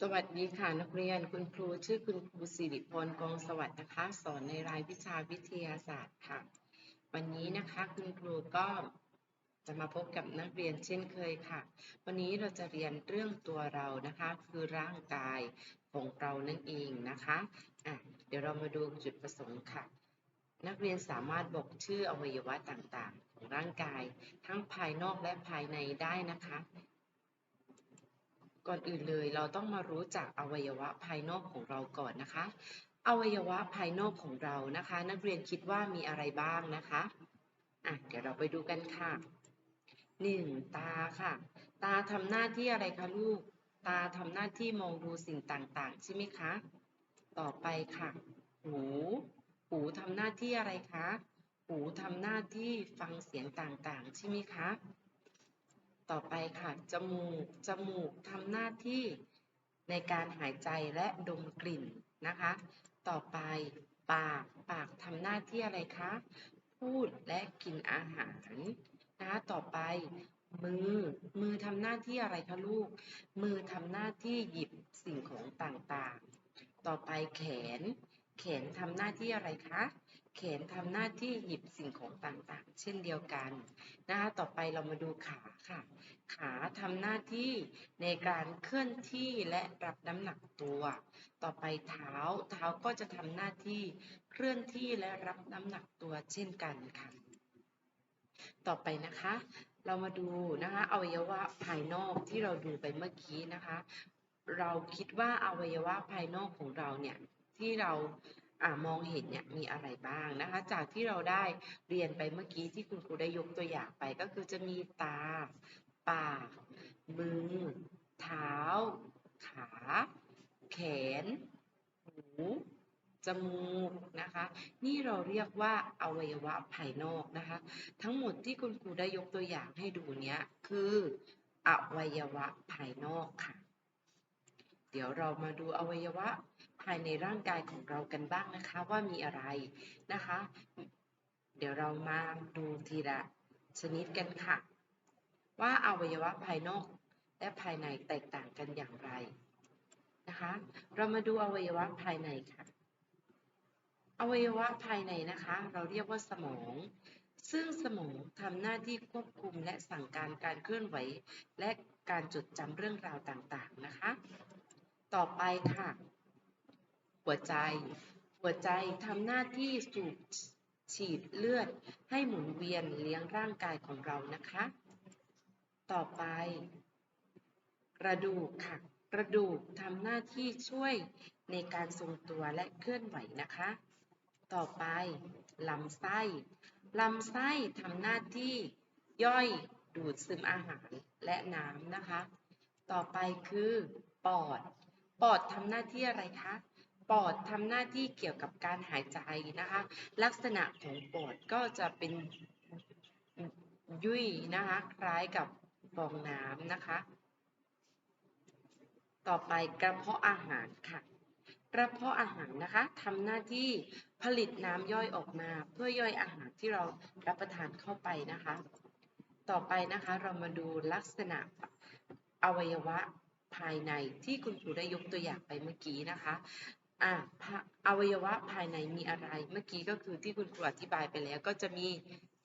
สวัสดีค่ะนักเรียนคุณครูชื่อคุณครูสิริพรกองสวัสดิ์นะคะ สอนในรายวิชาวิทยาศาสตร์ค่ะ วันนี้นะคะคุณครูก็จะมาพบกับนักเรียนเช่นเคยค่ะ วันนี้เราจะเรียนเรื่องตัวเรานะคะ คือร่างกายของเรานั่นเองนะคะอะเดี๋ยวเรามาดูจุดประสงค์ค่ะ นักเรียนสามารถบอกชื่ออวัยวะต่างๆ ของร่างกาย ทั้งภายนอกและภายในได้นะคะ ก่อนอื่นเลยเราต้องมารู้จักอวัยวะภายนอกของเราก่อนนะคะ อวัยวะภายนอกของเรานะคะ นักเรียนคิดว่ามีอะไรบ้างนะคะอะเดี๋ยวเราไปดูกันค่ะหนึ่งตาค่ะ ตาทำหน้าที่อะไรคะลูก ตาทำหน้าที่มองดูสิ่งต่างๆ ใช่ไหมคะ ต่อไปค่ะ หู หูทำหน้าที่อะไรคะ หูทำหน้าที่ฟังเสียงต่างๆ ใช่ไหมคะ ต่อไปค่ะ จมูก จมูกทำหน้าที่ในการหายใจและดมกลิ่นนะคะ ต่อไปปาก ปากทำหน้าที่อะไรคะ พูดและกินอาหารนะคะต่อไปมือ มือทำหน้าที่อะไรคะลูก มือทำหน้าที่หยิบสิ่งของต่างๆ ต่อไปแขน แขนทำหน้าที่อะไรคะแขนทำหน้าที่หยิบสิ่งของต่างๆ เช่นเดียวกันนะคะต่อไปเรามาดูขาค่ะ ขาทำหน้าที่ในการเคลื่อนที่และรับน้ำหนักตัว ต่อไปเท้า เท้าก็จะทำหน้าที่เคลื่อนที่และรับน้ำหนักตัวเช่นกันค่ะ ต่อไปนะคะ เรามาดูนะคะอวัยวะภายนอกที่เราดูไปเมื่อกี้นะคะ เราคิดว่าอวัยวะภายนอกของเราเนี่ย ที่เราอมองเห็นเนี่ยมีอะไรบ้างนะคะ จากที่เราได้เรียนไปเมื่อกี้ที่คุณครูได้ยกตัวอย่างไปก็คือจะมีตา ปาก มือ เท้า ขา แขน หูจมูกนะคะ นี่เราเรียกว่าอวัยวะภายนอกนะคะ ทั้งหมดที่คุณครูได้ยกตัวอย่างให้ดูเนี้ยคืออวัยวะภายนอกค่ะ เดี๋ยวเรามาดูอวัยวะภายในร่างกายของเรากันบ้างนะคะว่ามีอะไรนะคะ เดี๋ยวเรามาดูทีละชนิดกันค่ะ ว่าอวัยวะภายนอกและภายในแตกต่างกันอย่างไรนะคะ เรามาดูอวัยวะภายในค่ะ อวัยวะภายในนะคะ เราเรียกว่าสมอง ซึ่งสมองทำหน้าที่ควบคุมและสั่งการการเคลื่อนไหว และการจดจำเรื่องราวต่างๆนะคะ ต่อไปค่ะ หัวใจ หัวใจทำหน้าที่สูบฉีดเลือดให้หมุนเวียนเลี้ยงร่างกายของเรานะคะ ต่อไป กระดูกค่ะ กระดูกทำหน้าที่ช่วยในการทรงตัวและเคลื่อนไหวนะคะ ต่อไปลำไส้ลำไส้ทำหน้าที่ย่อยดูดซึมอาหารและน้ำนะคะ ต่อไปคือปอด ปอดทำหน้าที่อะไรคะ ปอดทำหน้าที่เกี่ยวกับการหายใจนะคะ ลักษณะของปอดก็จะเป็นยุ่ยนะคะ คล้ายกับฟองน้ำนะคะ ต่อไปกระเพาะอาหารค่ะ กระเพาะอาหารนะคะทำหน้าที่ผลิตน้ำย่อยออกมา เพื่อย่อยอาหารที่เรารับประทานเข้าไปนะคะ ต่อไปนะคะเรามาดูลักษณะอวัยวะ ภายในที่คุณครูได้ยกตัวอย่างไปเมื่อกี้นะคะอะอวัยวะภายในมีอะไร เมื่อกี้ก็คือที่คุณครูอธิบายไปแล้ว ก็จะมี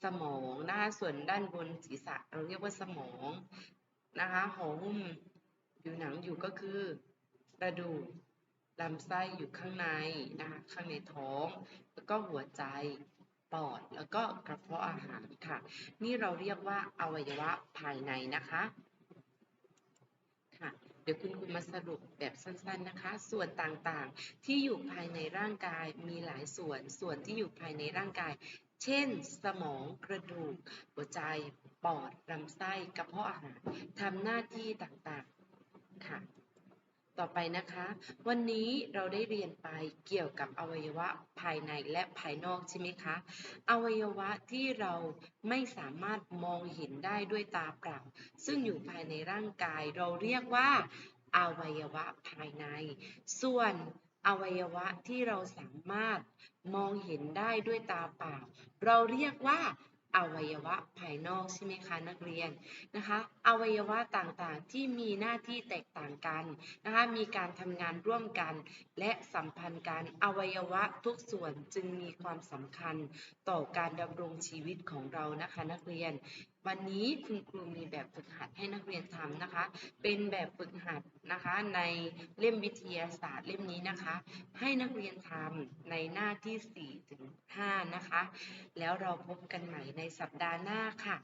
สมองนะคะส่วนด้านบนศีรษะ เราเรียกว่าสมองนะคะห่อหุ้มผิวหนังอยู่ก็คือกระดูกลำไส้อยู่ข้างในนะคะข้างในท้อง แล้วก็หัวใจปอดแล้วก็กระเพาะอาหารค่ะ นี่เราเรียกว่าอวัยวะภายในนะคะ ดี๋ยวคุณครูมาสรุปแบบสั้นๆนะคะ ส่วนต่างๆ ที่อยู่ภายในร่างกายมีหลายส่วน ส่วนที่อยู่ภายในร่างกาย เช่น สมองกระดูก หัวใจ ปอดลำไส้กระเพาะอาหารทำหน้าที่ต่างๆค่ะ ต่อไปนะคะ วันนี้เราได้เรียนไปเกี่ยวกับอวัยวะภายในและภายนอกใช่ไหมคะ อวัยวะที่เราไม่สามารถมองเห็นได้ด้วยตาเปล่า ซึ่งอยู่ภายในร่างกาย เราเรียกว่าอวัยวะภายใน ส่วนอวัยวะที่เราสามารถมองเห็นได้ด้วยตาเปล่า เราเรียกว่า อวัยวะภายนอกใช่ไหมคะนักเรียนนะคะอวัยวะต่างๆที่มีหน้าที่แตกต่างกันนะคะมีการทำงานร่วมกัน และสัมพันธ์กันอวัยวะทุกส่วนจึงมีความสำคัญต่อการดำรงชีวิตของเรานะคะนักเรียน วันนี้คุณครูมีแบบฝึกหัดให้นักเรียนทำนะคะ เป็นแบบฝึกหัดนะคะในเล่มวิทยาศาสตร์เล่มนี้นะคะ ให้นักเรียนทำในหน้าที่4ถึง5นะคะ แล้วเราพบกันใหม่ในสัปดาห์หน้าค่ะ